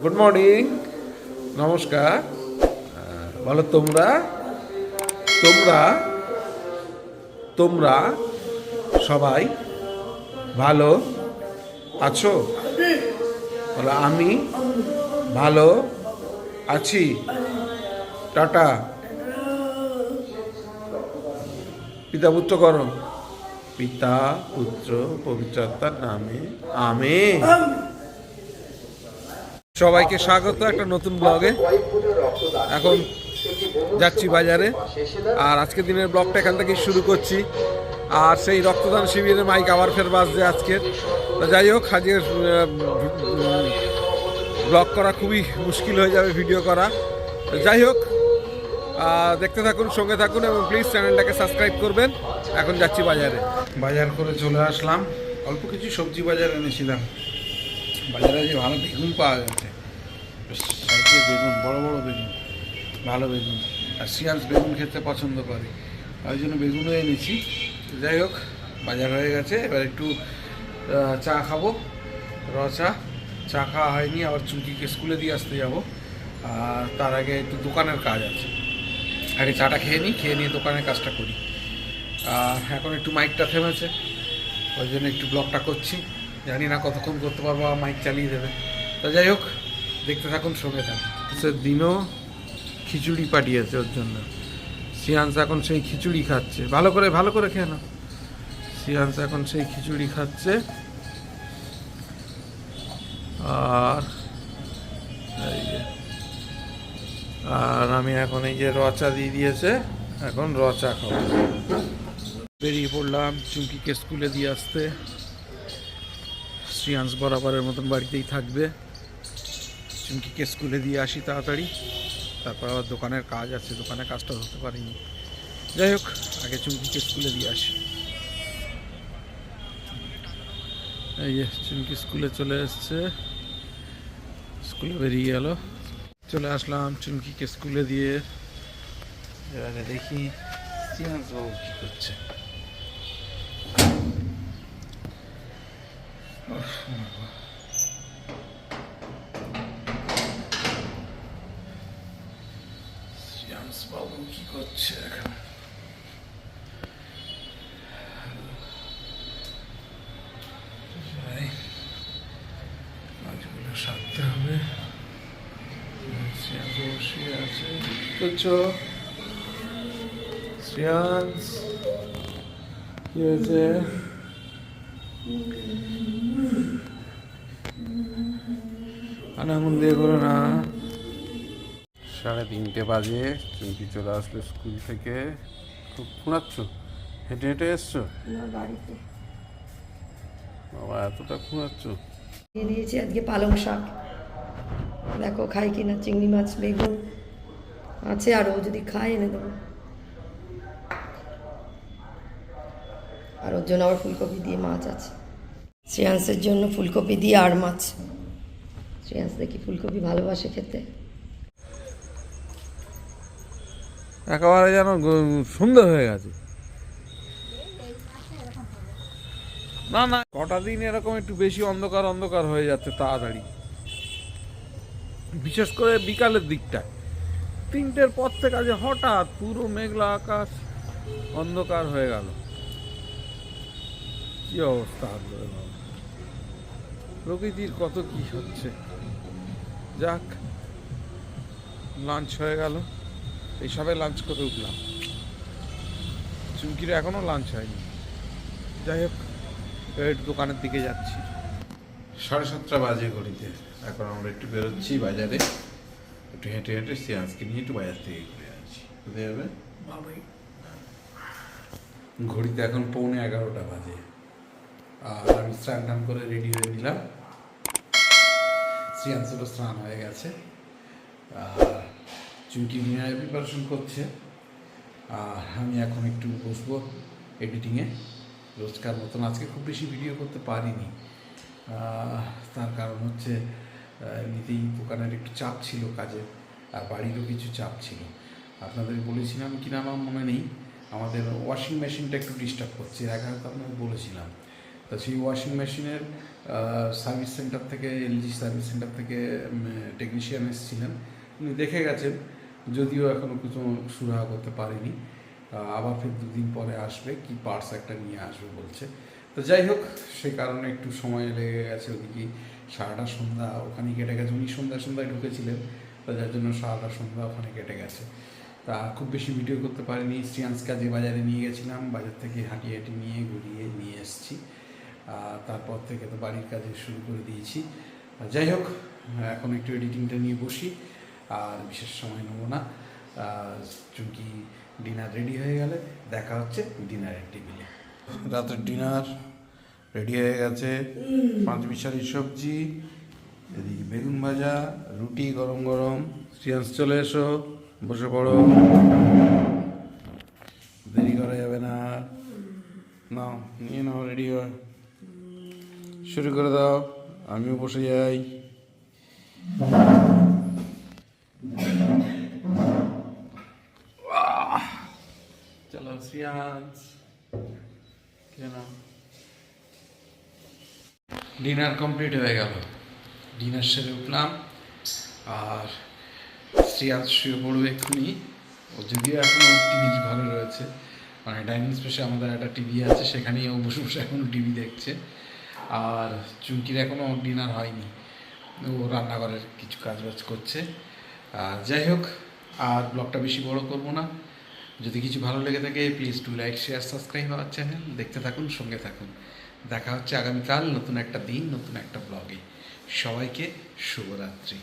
Good morning নমস্কার বলো তোমরা তোমরা তোমরা সবাই ভালো আছো বলো আমি ভালো আছি টাটা পিতা পুত্র করো পিতা পুত্র পবিত্রতার নামে আমে সবাইকে স্বাগত একটা নতুন ব্লগে এখন যাচ্ছি বাজারে। আর আজকের দিনের ব্লগটা এখান থেকে শুরু করছি। আর সেই রক্তদান শিবিরের মাইক আবার ফের বাজছে আজকের। যাই হোক, আজকের ব্লগ করা খুবই মুশকিল হয়ে যাবে ভিডিও করা। যাই হোক দেখতে থাকুন, সঙ্গে থাকুন এবং প্লিজ চ্যানেলটাকে সাবস্ক্রাইব করবেন। এখন যাচ্ছি বাজারে। বাজার করে চলে আসলাম। অল্প কিছু সবজি বাজার এনেছিলাম। বাজারে যে ভালো বেগুন পাওয়া গেছে সাইজের বেগুন, বড় বড় বেগুন, ভালো বেগুন। আর সিয়ান্স বেগুন খেতে পছন্দ করে। ওই জন্য বেগুনও এনেছি। যাই হোক, বাজার হয়ে গেছে। এবার একটু চা খাব। র চা চা খাওয়া হয়নি। আবার চুমকিকে স্কুলে দিয়ে আসতে যাব। আর তার আগে একটু দোকানের কাজ আছে। আগে চাটা খেয়ে নিই, খেয়ে নিয়ে দোকানের কাজটা করি। আর এখন একটু মাইকটা থেমেছে। ওই জন্য একটু ব্লগটা করছি। জানি না কতক্ষণ করতে পারব মাইক চালিয়ে দেবে। তো যাই হোক দেখতে থাকুন, সঙ্গে থাকুন। দিনও খিচুড়ি পাঠিয়েছে ওর জন্য। সিয়ান্স এখন সেই খিচুড়ি খাচ্ছে। ভালো করে ভালো করে খেয়ে না সিয়ান্স এখন সেই খিচুড়ি খাচ্ছে। আর আর আমি এখন এই যে রচা দিয়ে দিয়েছে, এখন রচা খাব। বেরিয়ে পড়লাম চুমকিকে স্কুলে দিয়ে আসতে। শ্রিয়াংশ বরাবরের মতন বাড়িতেই থাকবে। চুমকিকে স্কুলে দিয়ে আসি তাড়াতাড়ি। তারপর আবার দোকানের কাজ আছে দোকানের কাজটা ধরতে পারিনি। যাই হোক, আগে চুমকিকে স্কুলে দিয়ে আসি। এই যে চুমকি স্কুলে চলে এসছে। স্কুলে বেরিয়ে গেল চলে আসলাম চুমকিকে স্কুলে দিয়ে। এবারে দেখি বাবু কী করছে। শ্রিয়াংশ বাবু কি করছে এখন? মাছগুলো সারতে হবে। বসে আছে। দিয়ে করো না। সাড়ে তিনটে বাজে চুমকি চলে আসলো স্কুল থেকে। খুব খুঁড়াচ্ছ হেঁটে হেঁটে এসছো? না বাড়িতে। বাবা এতটা খুঁড়াচ্ছ নিয়ে নিয়েছি আজকে পালং শাক। দেখো খাই কিনা চিংড়ি মাছ বেগুন আছে আরও যদি খায় এনে দেবো। আর ওর জন্য আবার ফুলকপি দিয়ে মাছ আছে। শ্রেয়াংসের জন্য ফুলকপি দিয়ে আর মাছ। শ্রেয়াংস দেখি ফুলকপি ভালোবাসে খেতে। একেবারে যেন সুন্দর হয়ে গেছে। না না, কটা দিন এরকম একটু বেশি অন্ধকার অন্ধকার হয়ে যাচ্ছে তাড়াতাড়ি। বিশেষ করে বিকালের দিকটা তিনটের পর থেকে আজ হঠাৎ পুরো মেঘলা আকাশ অন্ধকার হয়ে গেল। কি অবস্থা প্রকৃতির কত কি হচ্ছে? যাক লাঞ্চ হয়ে গেল। এই সবে লাঞ্চ করে উঠলাম। চুমকির এখনও লাঞ্চ হয়নি। যাই হোক দোকানের দিকে যাচ্ছি। সাড়ে সাতটা বাজে ঘড়িতে। এখন আমরা একটু বেরোচ্ছি বাজারে। একটু হেঁটে হেঁটে সিয়ান্সকে নিয়ে একটু বাজার থেকে ঘুরে আসছি কোথায় যাবে? ঘড়িতে এখন পৌনে এগারোটা বাজে। আর আমি স্নান টান করে রেডি হয়ে নিলাম। শ্রিয়াংশেরও স্নান হয়ে গেছে। আর চুমকি নিয়ে প্রিপারেশন করছে। আর আমি এখন একটু বসবো এডিটিংয়ে রোজকার মতন আজকে খুব বেশি ভিডিও করতে পারিনি। তার কারণ হচ্ছে এমনিতেই দোকানের একটু চাপ ছিল কাজে আর বাড়িরও কিছু চাপ ছিল। আপনাদের বলেছিলাম কিনা আমার মনে নেই। আমাদের ওয়াশিং মেশিনটা একটু ডিস্টার্ব করছে, এর আগে আপনাকে বলেছিলাম। তো সেই ওয়াশিং মেশিনের সার্ভিস সেন্টার থেকে এলজি সার্ভিস সেন্টার থেকে টেকনিশিয়ান এসেছিলেন। উনি দেখে গেছেন। যদিও এখনও কিছু সুরাহা করতে পারেনি আবার ফের দুদিন পরে আসবে, কি পার্টস একটা নিয়ে আসবে বলছে। তো যাই হোক, সে কারণে একটু সময় লেগে গেছে ওদিকে। সারাটা সন্ধ্যা ওখানে কেটে গেছে। উনি সন্ধ্যা সন্ধ্যায় ঢুকেছিলেন, তো যার জন্য সারাটা সন্ধ্যা ওখানে কেটে গেছে। তা খুব বেশি ভিডিও করতে পারিনি শ্রিয়াংশ কাজে বাজারে নিয়ে গেছিলাম, বাজার থেকে হাঁটি হাঁটি নিয়ে ঘুরিয়ে নিয়ে এসেছি। তারপর থেকে তো বাড়ির কাজে শুরু করে দিয়েছি। যাই হোক, এখন একটু এডিটিংটা নিয়ে বসি। আর বিশেষ সময় নেব না। আর চুমকি ডিনার রেডি হয়ে গেলে দেখা হচ্ছে ডিনারের টেবিলে। রাতের ডিনার রেডি হয়ে গেছে। পাঁচ মিশালি সবজি এদিকে বেগুন ভাজা রুটি গরম গরম। শ্রিয়াংশ চলে এসো বসে পড়ো। দেরি করা যাবে না। আর। নাও নিয়ে নাও রেডি হয়। শুরু করে দাও আমিও বসে যাই। শ্রিয়াংশ কেন ডিনার কমপ্লিট হয়ে গেল। ডিনার সেরে উঠলাম। আর শ্রেয়াস শুয়ে পড়বে এক্ষুনি। ও যদিও এখনও টিভি ঘরে রয়েছে। মানে ডাইনিং স্পেসে আমাদের একটা টিভি আছে, সেখানেই ও বসে বসে এখনও টিভি দেখছে। আর চুমকির এখনও ডিনার হয়নি। ও রান্নাঘরের কিছু কাজ বাজ করছে। আর যাই হোক, আর ব্লগটা বেশি বড় করব না। যদি কিছু ভালো লেগে থাকে please to like share subscribe আমার চ্যানেল দেখতে থাকুন, সঙ্গে থাকুন। দেখা হচ্ছে আগামীকাল নতুন একটা দিন, নতুন একটা ব্লগে সবাইকে শুভরাত্রি।